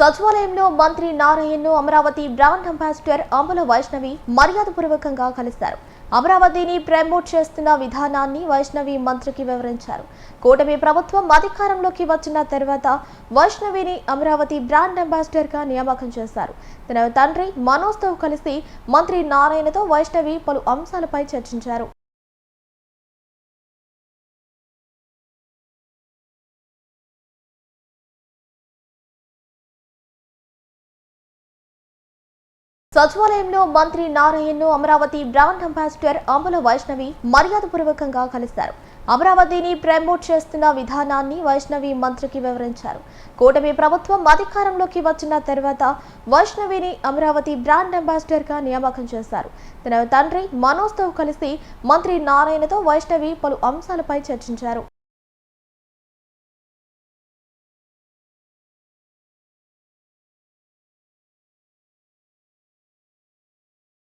సచివాలయంలో మంత్రి నారాయణను అమరావతి బ్రాండ్ అంబాసిడర్ అంబుల వైష్ణవి మర్యాదపూర్వకంగా కలిశారు. అమరావతిని ప్రమోట్ చేస్తున్న విధానాన్ని వైష్ణవి మంత్రికి వివరించారు. కూటమి ప్రభుత్వం అధికారంలోకి వచ్చిన తర్వాత వైష్ణవిని అమరావతి బ్రాండ్ అంబాసిడర్గా నియామకం చేశారు. తన తండ్రి మనోజ్తో కలిసి మంత్రి నారాయణతో వైష్ణవి పలు అంశాలపై చర్చించారు. సచివాలయంలో మంత్రి నారాయణను అమరావతి బ్రాండ్ అంబాసిడర్ అంబుల వైష్ణవి మర్యాదపూర్వకంగా కలిశారు. అమరావతిని ప్రమోట్ చేస్తున్న విధానాన్ని వైష్ణవి మంత్రికి వివరించారు. కూటమి ప్రభుత్వం అధికారంలోకి వచ్చిన తర్వాత వైష్ణవిని అమరావతి బ్రాండ్ అంబాసిడర్గా నియామకం చేశారు. తన తండ్రి మనోజ్తో కలిసి మంత్రి నారాయణతో వైష్ణవి పలు అంశాలపై చర్చించారు.